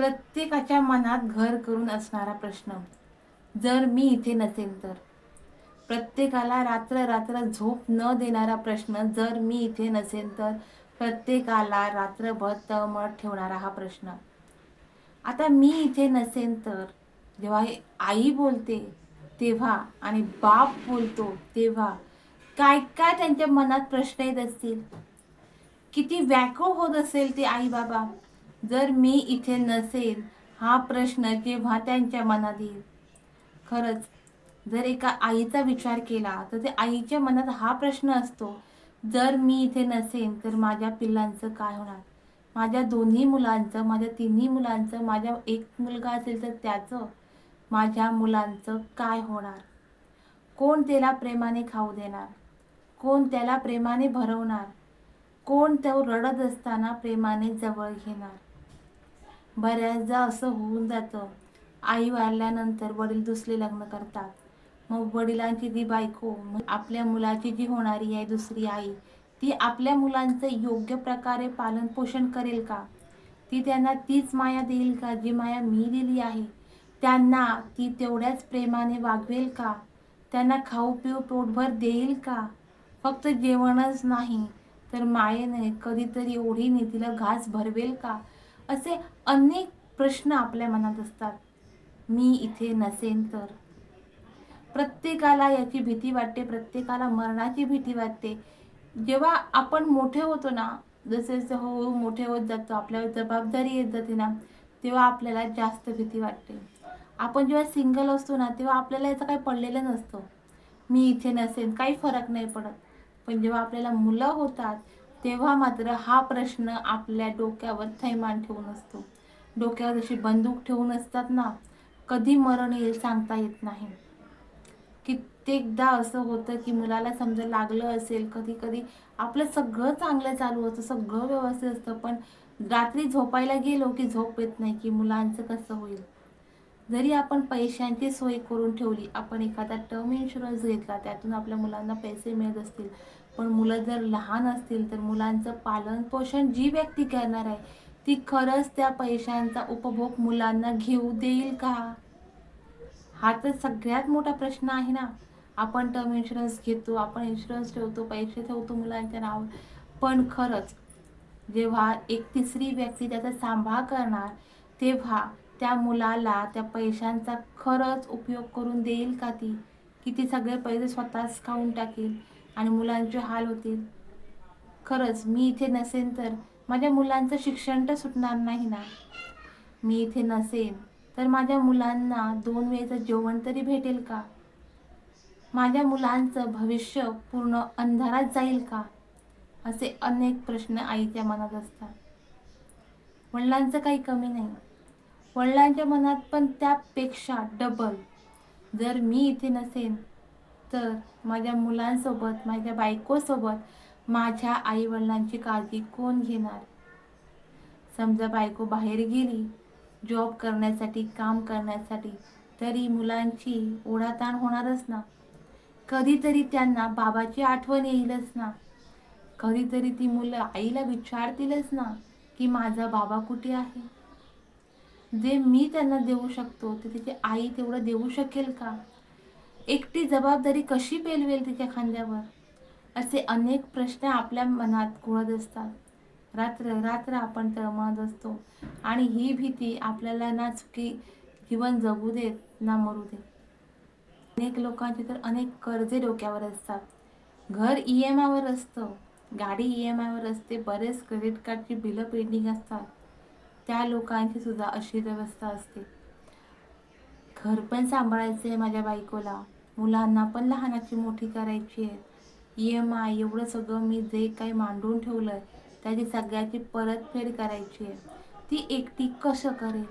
प्रत्येकाच्या मनात घर करून असणारा प्रश्न. जर मी इथे नसेल तर. प्रत्येकाला रात्र रात्र झोप न देणारा प्रश्न जर मी इथे नसेल तर प्रत्येकाला रात्रभर तळमळ ठेवणारा हा प्रश्न. आता मी इथे नसेल तर जेव्हा हे आई बोलते तेव्हा आणि बाप बोलतो तेव्हा काय काय त्यांच्या मनात प्रश्न येत असतील? किती व्याकुळ होत असेल ते आई बाबा. जर मी इथे नसेल हा प्रश्न जेव्हा त्यांच्या मनात येईल. खरंच जर एका आईचा विचार केला तर ते आईच्या मनात हा प्रश्न असतो जर मी इथे नसेन तर माझ्या पिल्लांचं काय होणार? माझ्या दोन्ही मुलांचं माझ्या तिन्ही मुलांचं माझ्या एक मुलगा असेल तर त्याचं माझ्या मुलांचं काय होणार? कोण त्याला प्रेमाने खाऊ देणार? कोण त्याला प्रेमाने भरवणार? कोण तो रडत असताना प्रेमाने जवळ घेणार? बऱ्याचदा असं होऊन जातं. आई वारल्यानंतर वडील दुसरे लग्न करतात. मग वडिलांची जी बायको मग आपल्या मुलाची जी होणारी आहे दुसरी आई ती आपल्या मुलांचं योग्य प्रकारे पालन पोषण करेल का? ती त्यांना तीच माया देईल का जी माया मी दिली आहे? त्यांना ती तेवढ्याच प्रेमाने वागवेल का? त्यांना खाऊ पिऊ पोटभर देईल का? फक्त जेवणच नाही तर मायेने कधीतरी ओढीने तिला घास भरवेल का? असे अनेक प्रश्न आपल्या मनात असतात. मी इथे नसेन तर. प्रत्येकाला याची भीती वाटते प्रत्येकाला मरणाची भीती वाटते. जेव्हा आपण मोठे होतो ना जसे जसे हळूहळू हो, मोठे होत जातो आपल्यावर जबाबदारी येत जाते ना तेव्हा आपल्याला जास्त भीती वाटते. आपण जेव्हा सिंगल असतो ना तेव्हा आपल्याला याचं काही पडलेलं नसतं. मी इथे नसेन काही फरक नाही पडत. पण जेव्हा आपल्याला मुलं होतात तेव्हा मात्र हा प्रश्न आपल्या डोक्यावर थैमान ठेवून असतो. डोक्यावर जशी बंदूक ठेवून असतात ना कधी मरण येईल सांगता येत नाही. कित्येकदा असं होतं की मुलाला समजा लागलं असेल कधी कधी आपलं सगळं चांगलं चालू असतं सगळं व्यवस्थित असतं पण रात्री झोपायला गेलो की झोप येत नाही की मुलांचं कसं होईल? जरी आपण पैशांची सोय करून ठेवली आपण एखादा टर्म इन्शुरन्स घेतला त्यातून आपल्या मुलांना पैसे मिळत असतील पण मुलं जर लहान असतील तर मुलांचं पालन पोषण जी व्यक्ती करणार आहे ती खरंच त्या पैशांचा उपभोग मुलांना घेऊ देईल का? हा तर सगळ्यात मोठा प्रश्न आहे ना. आपण टर्म इन्शुरन्स घेतो आपण इन्शुरन्स ठेवतो पैसे ठेवतो मुलांच्या नावावर. पण खरंच जेव्हा एक तिसरी व्यक्ती त्याचा सांभाळ करणार तेव्हा त्या मुलाला त्या पैशांचा खरंच उपयोग करून देईल का ती? की ती सगळे पैसे स्वतःच खाऊन टाकेल? आणि मुलांचे हाल होतील खरंच मी इथे नसेन तर माझ्या मुलांचं शिक्षण तर सुटणार नाही ना. मी इथे नसेन तर माझ्या मुलांना दोन वेळेचं जेवण तरी भेटेल का? माझ्या मुलांचं भविष्य पूर्ण अंधारात जाईल का? असे अनेक प्रश्न आईच्या मनात असतात. वडिलांचं काही कमी नाही. वडिलांच्या मनात पण त्यापेक्षा डबल जर मी इथे नसेन तर माझ्या मुलांसोबत माझ्या बायकोसोबत माझ्या आईवडिलांची काळजी कोण घेणार? समजा बायको बाहेर गेली जॉब करण्यासाठी काम करण्यासाठी तरी मुलांची ओढाताण होणारच ना. कधीतरी त्यांना बाबाची आठवण येईलच ना. कधीतरी ती मुलं आईला विचारतीलच ना की माझा बाबा कुठे आहे? जे मी त्यांना देऊ शकतो ते तिची आई तेवढं देऊ शकेल का? एकटी जबाबदारी कशी पेलवेल तिच्या खांद्यावर? असे अनेक प्रश्न आपल्या मनात घोळत असतात. रात्र रात्र आपण तळमळत असतो आणि ही भीती आपल्याला ना चुकी जीवन जगू देत ना मरू देत. अनेक लोकांची तर अनेक कर्जे डोक्यावर असतात. घर ई एम आयवर असतं. गाडी ई एम आयवर असते. बरेच क्रेडिट कार्डची बिलं पेंडिंग असतात. त्या लोकांची सुद्धा अशी व्यवस्था असते. घर पण सांभाळायचं आहे माझ्या बायकोला. मुलांना पण लहानाची मोठी करायची आहे. ई एम आय एवढं सगळं मी जे काही मांडून ठेवलं आहे त्याची सगळ्याची परतफेड करायची आहे. ती एकटी कसं करेल?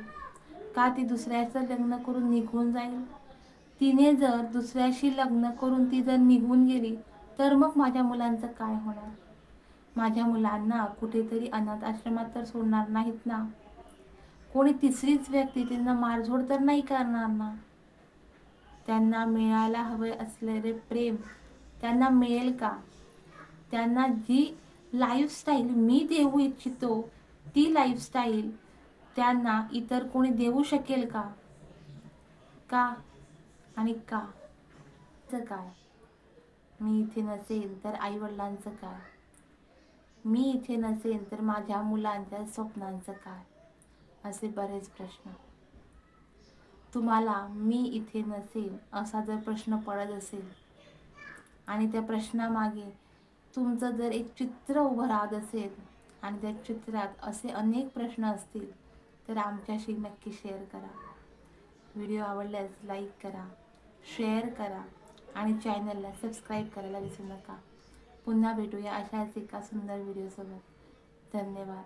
का ती दुसऱ्याचं लग्न करून निघून जाईल? तिने जर दुसऱ्याशी लग्न करून ती जर निघून गेली तर मग माझ्या मुलांचं काय होणार? माझ्या मुलांना कुठेतरी अनाथ आश्रमात तर सोडणार नाहीत ना? कोणी तिसरीच व्यक्ती त्यांना मारझोड तर नाही करणार ना? त्यांना मिळायला हवे असलेले प्रेम त्यांना मिळेल का? त्यांना जी लाईफस्टाईल मी देऊ इच्छितो ती लाईफस्टाईल त्यांना इतर कोणी देऊ शकेल का? का? आणि का? चं काय? मी इथे नसेल तर आईवडिलांचं काय? मी इथे नसेल तर माझ्या मुलांच्या स्वप्नांचं काय? असे बरेच प्रश्न. तुम्हाला मी इथे नसेल असा जर प्रश्न पडत असेल. आणि त्या प्रश्नामागे तुमचं जर एक चित्र उभं राहत असेल आणि त्या चित्रात असे अनेक प्रश्न असतील तर आमच्याशी नक्की शेअर करा. व्हिडिओ आवडल्यास लाईक करा शेअर करा आणि चॅनलला सबस्क्राईब करायला विसरू नका. पुन्हा भेटूया अशाच एका सुंदर व्हिडिओसोबत धन्यवाद.